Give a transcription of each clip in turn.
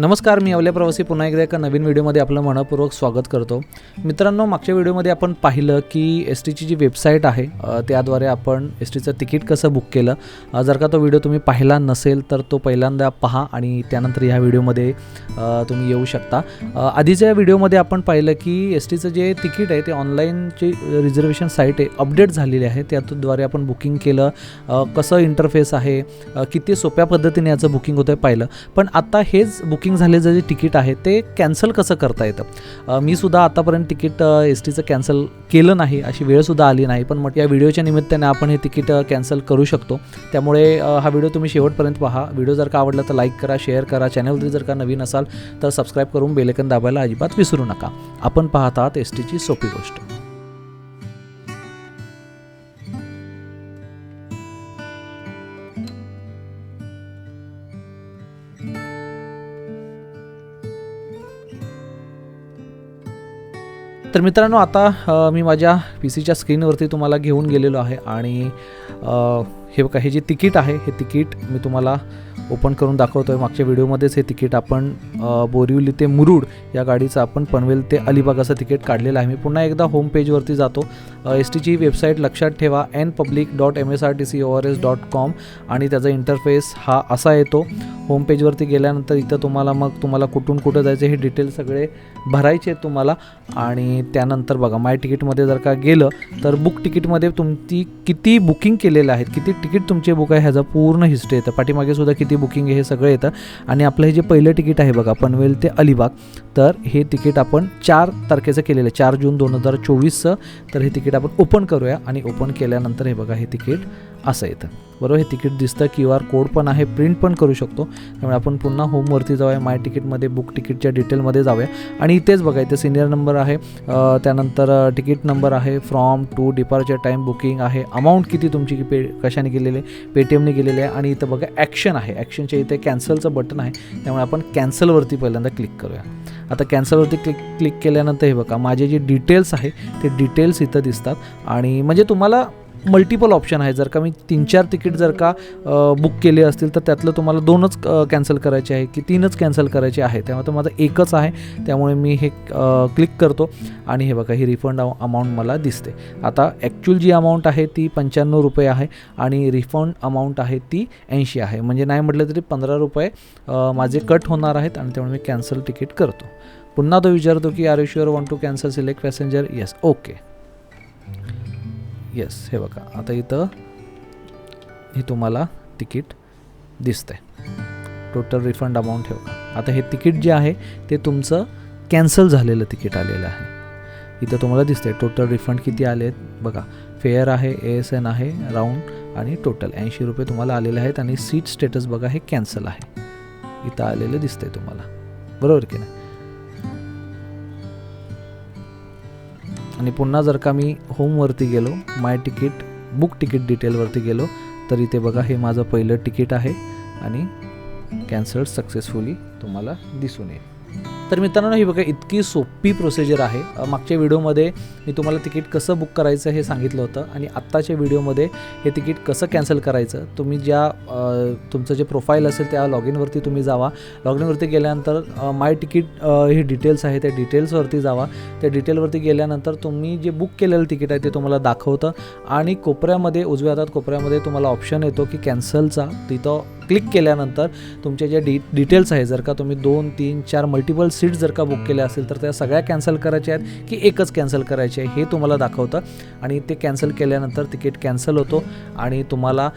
नमस्कार मी अवल्या प्रवासी. पुन्हा एकदा एका नवीन व्हिडिओमध्ये आपलं मनपूर्वक स्वागत करतो. मित्रांनो मागच्या व्हिडिओमध्ये आपण पाहिलं की एस टीची जी वेबसाईट आहे त्याद्वारे आपण एस टीचं तिकीट कसं बुक केलं. जर का तो व्हिडिओ तुम्ही पाहिला नसेल तर तो पहिल्यांदा पहा आणि त्यानंतर ह्या व्हिडिओमध्ये तुम्ही येऊ शकता. आधीच्या व्हिडिओमध्ये आपण पाहिलं की एस टीचं जे तिकीट आहे ते ऑनलाईनची रिझर्वेशन साईट आहे अपडेट झालेली आहे. त्याद्वारे आपण बुकिंग केलं. कसं इंटरफेस आहे किती सोप्या पद्धतीने याचं बुकिंग होतं आहे पाहिलं. पण आता हेच बुकिंग बुकिंग झालेलं जे तिकीट आहे ते कॅन्सल कसं करता येतं? मी सुद्धा आतापर्यंत तिकीट एस टीचं कॅन्सल केलं नाही अशी वेळसुद्धा आली नाही पण मग या व्हिडिओच्या निमित्ताने आपण हे तिकीट कॅन्सल करू शकतो. त्यामुळे हा व्हिडिओ तुम्ही शेवटपर्यंत पहा. व्हिडिओ जर का आवडला तर लाईक करा शेअर करा. चॅनलवरती जर का नवीन असाल तर सबस्क्राईब करून बेलेकन दाबायला अजिबात विसरू नका. आपण पाहत आहात एस टीची सोपी गोष्ट. तर मित्रांनो आता मी माझ्या पी सीच्या स्क्रीनवरती तुम्हाला घेऊन गेलेलो आहे आणि हे बघा हे जे तिकीट आहे हे तिकीट मी तुम्हाला ओपन करून दाखवतो आहे मागच्या व्हिडिओमध्येच हे तिकीट आपण बोरिवली ते मुरुड या गाडीचं आपण पनवेल ते अलिबाग असं तिकीट काढलेलं आहे. मी पुन्हा एकदा होम पेजवरती जातो. एस टीची वेबसाईट लक्षात ठेवा N public dot M S R T C O R S dot com आणि त्याचा इंटरफेस हा असा येतो. होम पेजवरती गेल्यानंतर इथं तुम्हाला मग तुम्हाला कुठून कुठं जायचं हे डिटेल सगळे भरायचे आहेत तुम्हाला. आणि त्यानंतर बघा माय तिकीटमध्ये जर का गेलं तर बुक तिकीटमध्ये तुमची किती बुकिंग केलेलं आहेत किती तिकीट तुमचे बुक आहे ह्याचा पूर्ण हिस्ट्री येतं. पाठीमागे सुद्धा किती बुकिंग आहे हे सगळं येतं. आणि आपलं हे जे पहिलं तिकीट आहे बघा पनवेल ते अलिबाग तर हे तिकीट आपण चार तारखेचं केलेलं आहे. चार जून दोन हजार चोवीसचं. तर हे तिकीट आपण ओपन करूया आणि ओपन केल्यानंतर हे बघा हे तिकीट असं येतं. बरोबर हे तिकीट दिसतं क्यू आर कोड पण आहे प्रिंट पण करू शकतो. त्यामुळे आपण पुन्हा होमवरती जाऊया माय तिकीटमध्ये बुक तिकीटच्या डिटेलमध्ये जाऊया. आणि इथेच बघा इथे सिनियर नंबर आहे त्यानंतर तिकीट नंबर आहे from to departure time booking आहे अमाऊंट किती तुमची पे कशाने केलेली आहे पेटीएमने केलेली आहे आणि इथं बघा ॲक्शन आहे. ॲक्शनच्या इथे कॅन्सलचं बटन आहे त्यामुळे आपण कॅन्सलवरती पहिल्यांदा क्लिक करूया. आता कॅन्सलवरती क्लिक क्लिक केल्यानंतर हे बघा माझे जे डिटेल्स आहे ते डिटेल्स इथं दिसतात. आणि म्हणजे तुम्हाला मल्टिपल ऑप्शन आहे. जर का मी तीन चार तिकीट जर का बुक केले असतील तर त्यातलं तुम्हाला दोनच कॅन्सल करायचे आहे की तीनच कॅन्सल करायचे आहे. त्यामुळे तर माझं एकच आहे. त्यामुळे मी हे क्लिक करतो. आणि हे बघा ही रिफंड अमाऊंट मला दिसते. आता ॲक्च्युअल जी अमाऊंट आहे ती पंच्याण्णव रुपये आहे. आणि रिफंड अमाऊंट आहे ती ऐंशी आहे. म्हणजे नाही म्हटलं तरी पंधरा रुपये माझे कट होणार आहेत आणि त्यामुळे मी कॅन्सल तिकीट करतो. पुन्हा तो विचारतो की are you sure want to cancel select passenger yes okay yes हे बघा. आता इथं हे तुम्हाला तिकीट दिसतंय. टोटल रिफंड अमाऊंट हे बघा. आता हे तिकीट जे आहे ते तुमचं कॅन्सल झालेलं तिकीट आलेलं आहे. इथं तुम्हाला दिसतंय टोटल रिफंड किती आले आहेत बघा. फेअर आहे ए एस एन आहे राऊंड आणि टोटल ऐंशी रुपये तुम्हाला आलेले आहेत आणि सीट स्टेटस बघा हे कॅन्सल आहे. इथं आलेलं दिसतंय तुम्हाला. बरोबर की नाही? आणि पुन्हा जर का मी होमवरती गेलो माय तिकीट बुक तिकीट डिटेलवरती गेलो तर इथे बघा हे माझं पहिलं तिकीट आहे आणि कॅन्सल सक्सेसफुली तुम्हाला दिसून येईल. तर मित्रांनो ही बघा इतकी सोपी प्रोसिजर आहे. मागच्या व्हिडिओमध्ये मी तुम्हाला तिकीट कसं बुक करायचं हे सांगितलं होतं आणि आत्ताच्या व्हिडिओमध्ये हे तिकीट कसं कॅन्सल करायचं तुम्ही ज्या तुमचं जे प्रोफाईल असेल त्या लॉग इनवरती तुम्ही जावा. लॉग इनवरती गेल्यानंतर माय तिकीट हे डिटेल्स आहे त्या डिटेल्सवरती जावा. त्या डिटेलवरती गेल्यानंतर तुम्ही जे बुक केलेलं तिकीट आहे ते तुम्हाला दाखवतं आणि कोपऱ्यामध्ये उजव्या हातात कोपऱ्यामध्ये तुम्हाला ऑप्शन येतो की कॅन्सलचा तिथं क्लिक केल्यानंतर तुमचे जे डी डिटेल्स आहे जर का तुम्ही दोन तीन चार मल्टिपल सीट जर का बुक केल्या असेल तर त्या सगळ्या कॅन्सल करायच्या आहेत की एकच कॅन्सल करायची आहे हे तुम्हाला दाखवतं. आणि ते कॅन्सल केल्यानंतर तिकीट कॅन्सल होतो. आणि तुम्हाला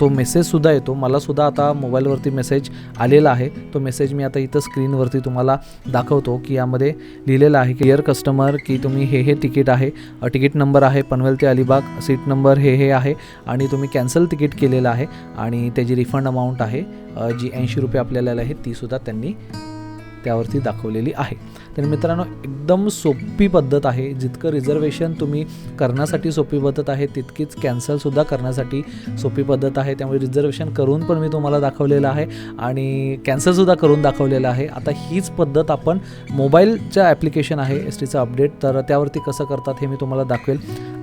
तो मेसेजसुद्धा येतो. मलासुद्धा आता मोबाईलवरती मेसेज आलेला आहे. तो मेसेज मी आता इथं स्क्रीनवरती तुम्हाला दाखवतो की यामध्ये लिहिलेलं आहे की डिअर कस्टमर की तुम्ही हे हे तिकीट आहे. तिकीट नंबर आहे पनवेल ते अलिबाग. सीट नंबर हे हे आहे आणि तुम्ही कॅन्सल तिकीट केलेलं आहे आणि त्याची रिफंड अमाऊंट आहे. जी ऐंशी रुपये आपल्याला आहे तीसुद्धा त्यांनी त्यावरती दाखवलेली आहे. तर मित्रांनो एकदम सोपी पद्धत आहे. जितकं रिझर्वेशन तुम्ही करण्यासाठी सोपी पद्धत आहे तितकीच कॅन्सलसुद्धा करण्यासाठी सोपी पद्धत आहे. त्यामुळे रिझर्वेशन करून पण मी तुम्हाला दाखवलेलं आहे आणि कॅन्सलसुद्धा करून दाखवलेलं आहे. आता हीच पद्धत आपण मोबाईलच्या ॲप्लिकेशन आहे एस टीचं अपडेट तर त्यावरती कसं करतात हे मी तुम्हाला दाखवेल.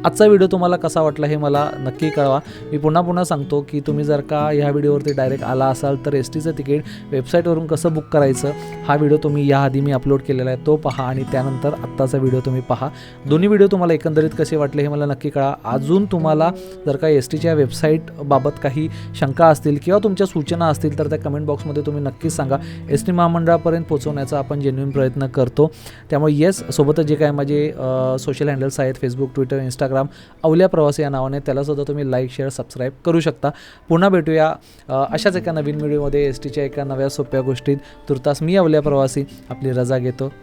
आजचा व्हिडिओ तुम्हाला कसा वाटला हे मला नक्की कळवा. मी पुन्हा पुन्हा सांगतो की तुम्ही जर का ह्या व्हिडिओवरती डायरेक्ट आला असाल तर एस टीचं तिकीट वेबसाईटवरून कसं बुक करायचं हा व्हिडिओ तुम्ही याआधी मी अपलोड केलेला आहे. तो पहा आणि त्यानंतर आत्ताचा व्हिडिओ तुम्ही पहा. दोन्ही व्हिडिओ तुम्हाला एकंदरीत कसे वाटले हे मला नक्की कळा. अजून तुम्हाला जर का एस टीच्या वेबसाईटबाबत काही शंका असतील किंवा तुमच्या सूचना असतील तर त्या कमेंट बॉक्समध्ये तुम्ही नक्कीच सांगा. एस टी महामंडळापर्यंत पोहोचवण्याचा आपण जेन्युइन प्रयत्न करतो. त्यामुळे येस सोबतच जे काय माझे सोशल हँडल्स आहेत Facebook Twitter Instagram Avalya Pravasi या नावाने त्यालासुद्धा तुम्ही लाईक शेअर सबस्क्राईब करू शकता. पुन्हा भेटूया अशाच एका नवीन व्हिडिओमध्ये एस टीच्या एका नव्या सोप्या गोष्टीत. तुर्तास मी अवल्या प्रवासी आपली रजा घेतो.